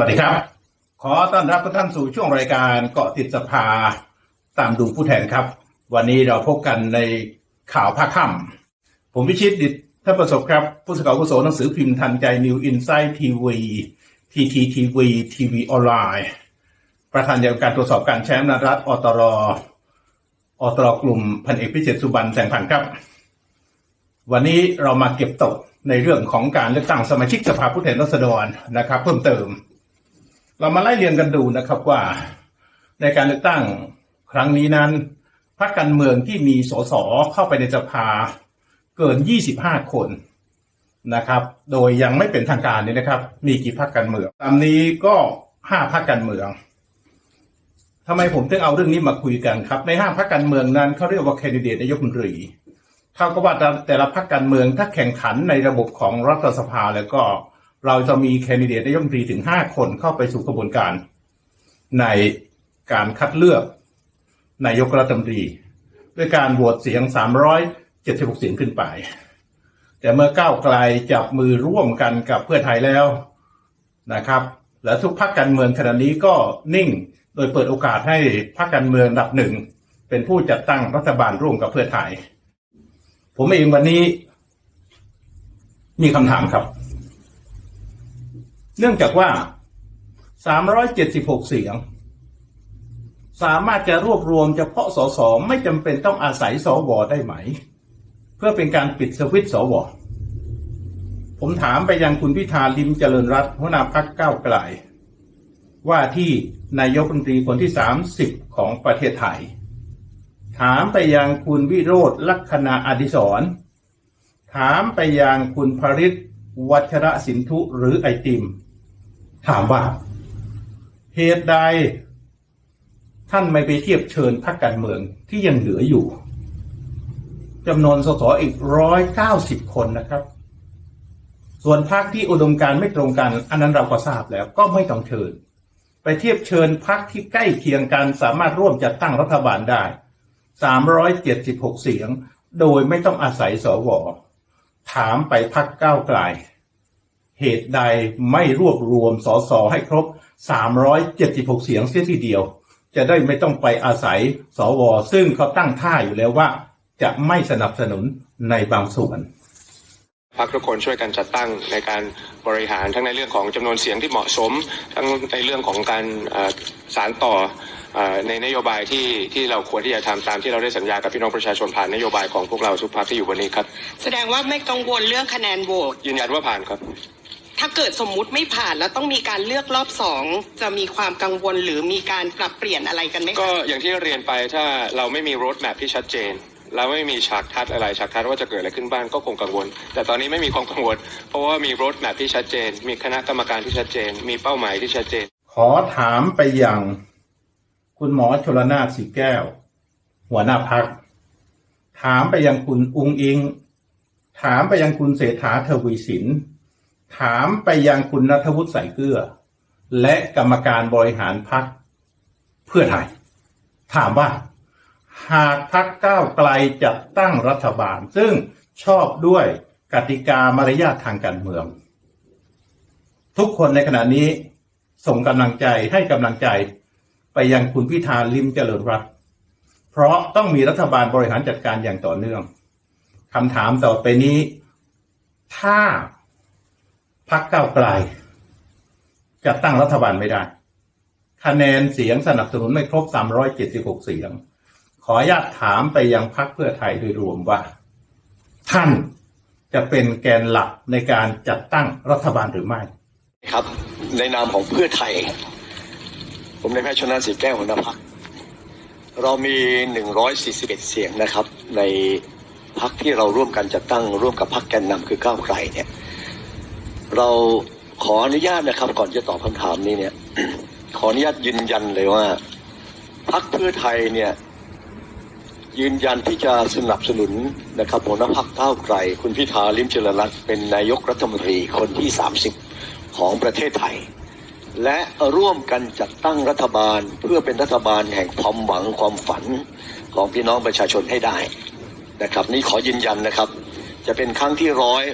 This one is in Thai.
วัสดีครับ ขอต้อนรับทุกท่านสู่ช่วงรายการเกาะติดสภาตามดูผู้แทนครับ วันนี้เราพบกันในข่าวภาคค่ำผมพิชิตดิษท่านประสบครับ ผู้สื่อข่าวอาวุโสหนังสือพิมพ์ทันใจนิวอินไซต์ทีวีทีทีทีวีทีวีออนไลน์ ประธานการตรวจสอบการแชมป์นรัฐอตรอตรกลุ่มพันเอกพิเศษสุบรรณแสงพันธ์ครับ วันนี้เรามาเก็บตกในเรื่องของการเลือกตั้งสมาชิกสภาผู้แทนราษฎรนะครับ เพิ่มเติม เรามาไล่เรียงกันดูนะครับว่า ในการเลือกตั้งครั้งนี้นั้นพรรคการเมืองที่มีสสเข้าไปในสภาเกิน 25 คนนะครับ โดยยังไม่เป็นทางการนี่นะครับ มีกี่พรรคการเมือง ตามนี้ก็ 5พรรคการเมืองทำไมผมถึงเอาเรื่องนี้มาคุยกันครับ ในห้าพรรคการเมืองนั้นเขาเรียกว่าแคนดิเดตนายกรัฐมนตรีเท่ากับว่าแต่ละพรรคการเมืองถ้าแข่งขันในระบบของรัฐสภาแล้วก็ เราจะมีแคนดิเดตนายกรัฐมนตรีถึงห้าคนเข้าไปสู่กระบวนการ ในการคัดเลือกนายกรัฐมนตรี ด้วยการโหวตเสียง 376 เสียงขึ้นไป แต่เมื่อก้าวไกลจับมือร่วมกันกับเพื่อไทยแล้วนะครับ และทุกพรรคการเมืองขณะนี้ก็นิ่งโดยเปิดโอกาสให้พรรคการเมืองดับหนึ่งเป็นผู้จัดตั้งรัฐบาลร่วมกับเพื่อไทย ผมเองวันนี้มีคำถามครับ เนื่องจากว่า 376 เสียง สามารถจะรวบรวมเฉพาะสสไม่จำเป็นต้องอาศัยสวได้ไหม เพื่อเป็นการปิดสวิตสวผมถามไปยังคุณพิธาลิมเจริญรัตน์หัวหน้าพักก้าวไกล ว่าที่นายกรัฐมนตรีคนที่ 30 ของประเทศไทย ถามไปยังคุณวิโรธลักษณะอดิศรถามไปยังคุณภริษวัชระสินธุหรือไอติม ถามว่าเหตุใดท่านไม่ไปเทียบเชิญพรรคการเมืองที่ยังเหลืออยู่จำนวนสสอีกร้อยเก้าสิบคนนะครับ ส่วนพรรคที่อุดมการไม่ตรงกัน อันนั้นเราก็ทราบแล้วก็ไม่ต้องเชิญ ไปเทียบเชิญพรรคที่ใกล้เคียงกันสามารถร่วมจัดตั้งรัฐบาลได้376เสียง โดยไม่ต้องอาศัยสวถามไปพักก้าวไกล เหตุใดไม่รวบรวมสสให้ครบ 376 เสียงเสียทีเดียว จะได้ไม่ต้องไปอาศัยสวซึ่งเขาตั้งท่าอยู่แล้วว่า จะไม่สนับสนุนในบางส่วนพักทุกคนช่วยกันจัดตั้งในการบริหารทั้งในเรื่องของจำนวนเสียงที่เหมาะสม ทั้งในเรื่องของการเอ่อสารต่อเอ่อในนโยบายที่ที่เราควรที่จะทำตามที่เราได้สัญญากับพี่น้องประชาชนผ่านนโยบายของพวกเราทุกพักที่อยู่วันนี้ครับ แสดงว่าไม่กังวลเรื่องคะแนนโหวตยืนยันว่าผ่านครับ ถ้าเกิดสมมุติไม่ผ่านแล้วต้องมีการเลือกรอบสองจะมีความกังวลหรือมีการปรับเปลี่ยนอะไรกันไหมคะก็อย่างที่เรียนไปถ้าเราไม่มีรถแมพที่ชัดเจนเราไม่มีฉากทัดอะไรฉากทัดว่าจะเกิดอะไรขึ้นบ้างก็คงกังวล แต่ตอนนี้ไม่มีความกังวล เพราะว่ามีรถแมพที่ชัดเจน มีคณะกรรมการที่ชัดเจน มีเป้าหมายที่ชัดเจน ขอถามไปยัง คุณหมอชลนาถสีแก้ว หัวหน้าพัก ถามไปยังคุณอุงอิง ถามไปยังคุณเศรษฐาทวีสิน ถามไปยังคุณนัทวุฒิใส่เกลือ และกรรมการบริหารพักเพื่อไทย ถามว่า หากพักก้าวไกลจัดตั้งรัฐบาล ซึ่งชอบด้วยกติกามารยาททางการเมือง ทุกคนในขณะนี้ส่งกำลังใจให้กำลังใจไปยังคุณพิธาลิมเจริญรัตน์เพราะต้องมีรัฐบาลบริหารจัดการอย่างต่อเนื่องคำถามต่อไปนี้ ถ้า พักก้าไกลจะตั้งรัฐบาลไม่ได้ คะแนนเสียงสนับสนุนไม่ครบ 376 เสียง ขออนุญาตถามไปยังพักเพื่อไทยโดยรวมว่า ท่านจะเป็นแกนหลักในการจัดตั้งรัฐบาลหรือไม่ ครับ ในนามของเพื่อไทย ผมในายแพทย์ชนานสีแก้วหัวหน้าพักเรามี 141 เสียงนะครับ ในพักที่เราร่วมกันจัดตั้งร่วมกับพักแกนนำคือก้าวไกลเนี่ย เราขออนุญาตนะครับ ก่อนจะตอบคำถามนี้เนี่ย ขออนุญาตยืนยันเลยว่าพักเพื่อไทยเนี่ย ยืนยันที่จะสนับสนุนนะครับหัวหน้าพักก้าไกล คุณพิธาลิมเจริญรัตน์เป็นนายกรัฐมนตรีคนที่ 30 ของประเทศไทย และร่วมกันจัดตั้งรัฐบาลเพื่อเป็นรัฐบาลแห่งความหวังความฝันของพี่น้องประชาชนให้ได้นะครับ นี่ขอยืนยันนะครับ จะเป็นครั้งที่ร้อย